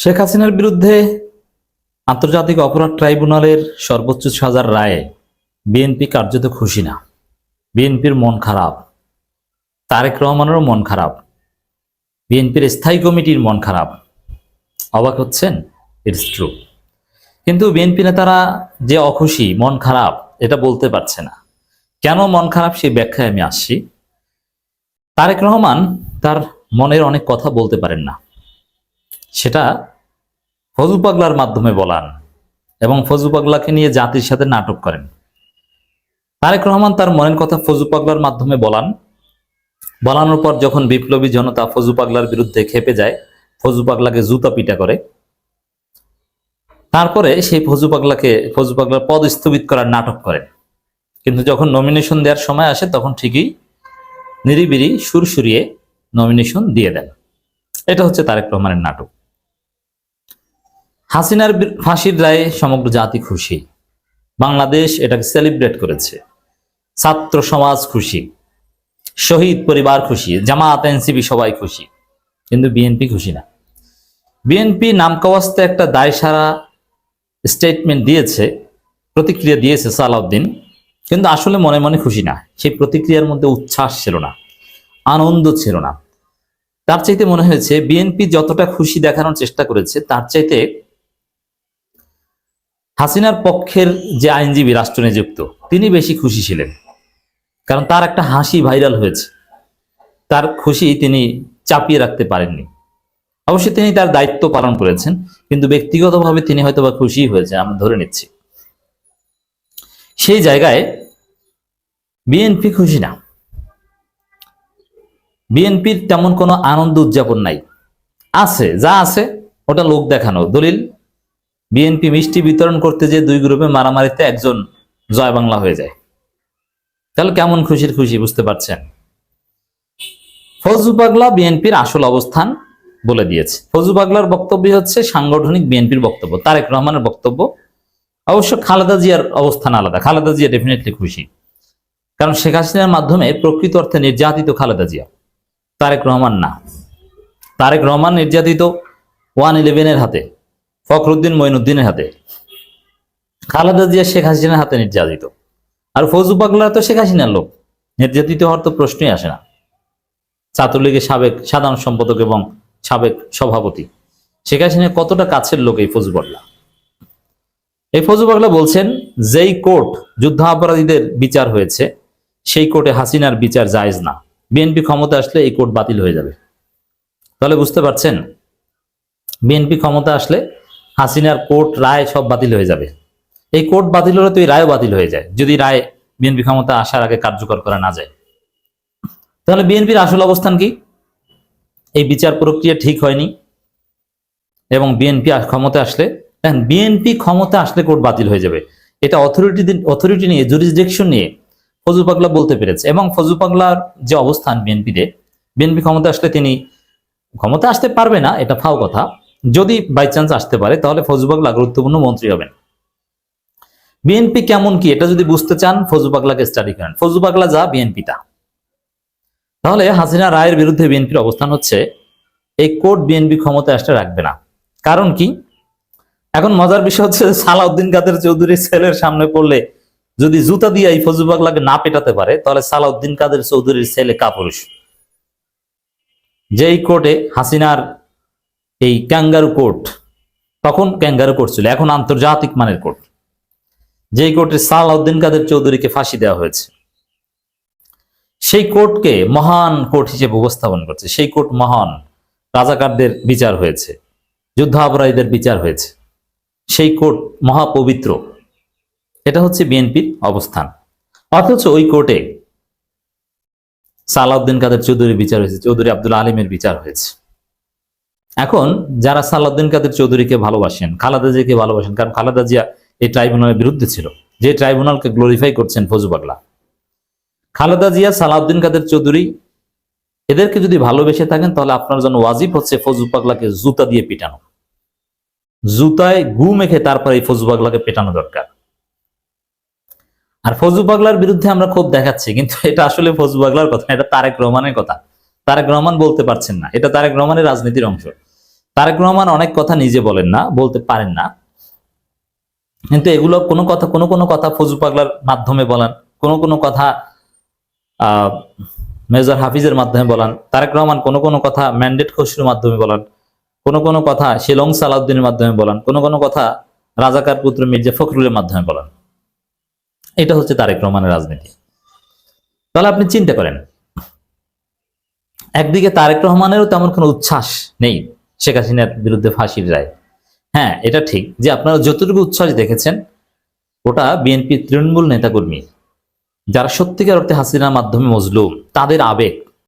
শেখ হাসিনার বিরুদ্ধে আন্তর্জাতিক অপরাধ ট্রাইব্যুনালের সর্বোচ্চ সাজার রায়ে বিএনপি কার্যত খুশি না। বিএনপির মন খারাপ, তারেক রহমানেরও মন খারাপ, বিএনপির স্থায়ী কমিটির মন খারাপ। অবাক হচ্ছেন? ইটস ট্রু কিন্তু বিএনপি নেতারা যে অখুশি, মন খারাপ, এটা বলতে পারছে না। কেন মন খারাপ সেই ব্যাখ্যায় আমি আসছি? তারেক রহমান তার মনের অনেক কথা বলতে পারেন না। সেটা ফজু পাগলার মাধ্যমে বলান এবং ফজু পাগলাকে নিয়ে জাতির সাথে নাটক করেন। তারেক রহমান তার মনের কথা ফজু পাগলার মাধ্যমে বলান। বলানোর পর যখন বিপ্লবী জনতা ফজু পাগলার বিরুদ্ধে খেপে যায়, ফজু পাগলাকে জুতা পিটা করে। তারপরে সেই ফজু পাগলাকে, ফজু পাগলার পদ স্থগিত করার নাটক করেন। কিন্তু যখন নমিনেশন দেওয়ার সময় আসে, তখন ঠিকই নিরিবিরি সুর সুরিয়ে নমিনেশন দিয়ে দেন। এটা হচ্ছে তারেক রহমানের নাটক। হাসিনার ফাঁসির রায়ে সমগ্র জাতি খুশি। বাংলাদেশ এটাকে সেলিব্রেট করেছে। ছাত্র সমাজ খুশি। শহীদ পরিবার খুশি। জামাত, এনসিপি সবাই খুশি। কিন্তু বিএনপি খুশি না। বিএনপি নামকাওয়াস্তে একটা দায়সারা স্টেটমেন্ট দিয়েছে, প্রতিক্রিয়া দিয়েছে সালাউদ্দিন। কিন্তু আসলে মনে মনে খুশি না। সেই প্রতিক্রিয়ার মধ্যে উচ্ছ্বাস ছিল না। আনন্দ ছিল না। তার চাইতে মনে হয়েছে, বিএনপি যতটা খুশি দেখানোর চেষ্টা করেছে, তার চাইতে হাসিনার পক্ষের যে আইনজীবী রাষ্ট্র নিযুক্ত তিনি বেশি খুশি ছিলেন। কারণ তার একটা হাসি ভাইরাল হয়েছে। তার খুশি তিনি চাপিয়ে রাখতে পারেননি। অবশ্যই তিনি তার দায়িত্ব পালন করেছেন, কিন্তু ব্যক্তিগতভাবে তিনি হয়তো বা খুশি হয়েছে আমরা ধরে নিচ্ছি। সেই জায়গায় বিএনপি খুশি না। বিএনপির তেমন কোনো আনন্দ উদযাপন নাই। আছে, যা আছে, ওটা লোক দেখানো। দলিল বিএনপি মিষ্টি বিতরণ করতে যে দুই গ্রুপে মারামারিতে একজন জয় বাংলা হয়ে যায়। তাহলে কেমন খুশির খুশি বুঝতে পারছেন? ফজু পাগলা বিএনপির আসল অবস্থান বলে দিয়েছে। ফজু পাগলার বক্তব্য হচ্ছে সাংগঠনিক বিএনপির বক্তব্য, তারেক রহমানের বক্তব্য। অবশ্য খালেদা জিয়ার অবস্থান আলাদা, খালেদা জিয়া ডেফিনেটলি খুশি। কারণ শেখ হাসিনার মাধ্যমে প্রকৃত অর্থে নির্যাতিত খালেদা জিয়া। তারেক রহমান না। তারেক রহমান নির্যাতিত ওয়ান ইলেভেনের হাতে। ফখরুদ্দিন মঈনুদ্দিনের হাতে। খালেদা জিয়া শেখ হাসিনার হাতে নির্যাতিত। আর ফৌজু পাগলা তো শেখ হাসিনার লোক। নির্যাতিত হওয়ার তো প্রশ্নই আসে না। ছাত্রলীগের সাবেক সাধারণ সম্পাদক এবং সাবেক সভাপতি। শেখ হাসিনা কতটা কাছের লোক এই ফৌজু পাগলা? এই ফৌজু পাগলা বলছেন, যেই কোর্ট যুদ্ধাপরাধীদের বিচার হয়েছে, সেই কোর্টে হাসিনার বিচার জায়েজ না। বিএনপি ক্ষমতা আসলে এই কোর্ট বাতিল হয়ে যাবে। তাহলে বুঝতে পারছেন? বিএনপি ক্ষমতা আসলে হাসিনার কোর্ট, রায় সব বাতিল হয়ে যাবে। এই কোর্ট বাতিল হলে তো এই রায়ও বাতিল হয়ে যায়, যদি রায় বিএনপি ক্ষমতা আসার আগে কার্যকর করা না যায়। তাহলে বিএনপির আসল অবস্থান কি? এই বিচার প্রক্রিয়া ঠিক হয়নি এবং বিএনপি ক্ষমতা আসলে, দেখেন, বিএনপি ক্ষমতা আসলে কোর্ট বাতিল হয়ে যাবে। এটা অথরিটি অথরিটি নিয়ে জুরিসডিকশন নিয়ে ফজু পাগলা বলতে পেরেছে। এবং ফজু পাগলার যে অবস্থান বিএনপিতে, বিএনপি ক্ষমতা আসলে তিনি, ক্ষমতা আসতে পারবে না, এটা ফাও কথা যদি বাই চান্স আসতে পারে, তাহলে ফজু পাগলা গুরুত্বপূর্ণ মন্ত্রী হবেন। বিএনপি কেমন কি? এটা যদি বুঝতে চান ফজু পাগলাকে স্টাডি করেন। ফজু পাগলা যা বিএনপি তা তাহলে হাসিনা রায়ের বিরুদ্ধে বিএনপির অবস্থান হচ্ছে, এই কোর্ট বিএনপি ক্ষমতা আসতে রাখবে না। কারণ কি? এখন মজার বিষয় হচ্ছে, সালাউদ্দিন কাদের চৌধুরীর ছেলের সামনে পড়লে যদি জুতা দিয়ে এই ফজু পাগলাকে না পেটাতে পারে, তাহলে সালাউদ্দিন কাদের চৌধুরীর ছেলে কাপুরুষ। যেই কোর্টে হাসিনার এই ক্যাঙ্গারু কোর্ট তখন ক্যাঙ্গারু কোর্ট ছিল, এখন আন্তর্জাতিক মানের কোর্ট যেই কোর্টে সালাউদ্দিন কাদের চৌধুরীকে ফাঁসি দেওয়া হয়েছে, সেই কোর্টকে মহান কোর্ট হিসেবে উপস্থাপন করছে। সেই কোর্ট মহান রাজাকারদের বিচার হয়েছে যুদ্ধাপরাধীদের বিচার হয়েছে। সেই কোর্ট মহাপবিত্র, এটা হচ্ছে বিএনপির অবস্থান। অথচ ওই কোর্টে সালাউদ্দিন কাদের চৌধুরীর বিচার হয়েছে, চৌধুরী আব্দুল আলিমের বিচার হয়েছে। এখন যারা সালাউদ্দিন কাদের চৌধুরীকে ভালোবাসেন, খালেদা জিয়াকে ভালোবাসেন, কারণ খালেদা জিয়া এই ট্রাইব্যুনালের বিরুদ্ধে ছিল, যে ট্রাইব্যুনালকে গ্লোরিফাই করছেন ফজু পাগলা খালেদা জিয়া, সালাউদ্দিন কাদের চৌধুরী, এদেরকে যদি ভালোবেসে থাকেন, তাহলে আপনার জন্য ওয়াজিব হচ্ছে ফজু পাগলাকে জুতা দিয়ে পিটানো। জুতায় গু মেখে তারপরে এই ফজু পাগলাকে পেটানো দরকার। আর ফজু পাগলার বিরুদ্ধে আমরা খুব দেখাচ্ছি, কিন্তু এটা আসলে ফজু পাগলার কথা, এটা তারেক রহমানের কথা। তারেক রহমান বলতে পারছেন না, এটা তারেক রহমানের রাজনীতির অংশ। তারেক রহমান অনেক কথা নিজে বলেন না, বলতে পারেন না। কিন্তু এগুলো কোনো কথা, কোনো কোনো কথা ফজু পাগলার মাধ্যমে বলেন, কোনো কোনো কথা মেজর হাফিজের মাধ্যমে বলেন, তারেক রহমান কোনো কোনো কথা ম্যান্ডেট খসরুর মাধ্যমে বলেন, কোনো কোনো কথা শিলং সালাউদ্দিনের মাধ্যমে বলেন, কোনো কোনো কথা রাজাকার পুত্র মির্জা ফখরুলের মাধ্যমে বলেন। এটা হচ্ছে তারেক রহমানের রাজনীতি। তাহলে আপনি চিন্তা করেন, একদিকে তারেক রহমানেরও তেমন কোনো উচ্ছ্বাস নেই শেখ হাসিনার বিরুদ্ধে ফাঁসির রায়। হ্যাঁ এটা ঠিক যে আপনারা যতটুকু উচ্ছ্বাস দেখেছেন, ওটা বিএনপি তৃণমূল নেতাকর্মী, যারা সত্যিকার অর্থে হাসিনার মাধ্যমে মজলুম, তাদের আবেগ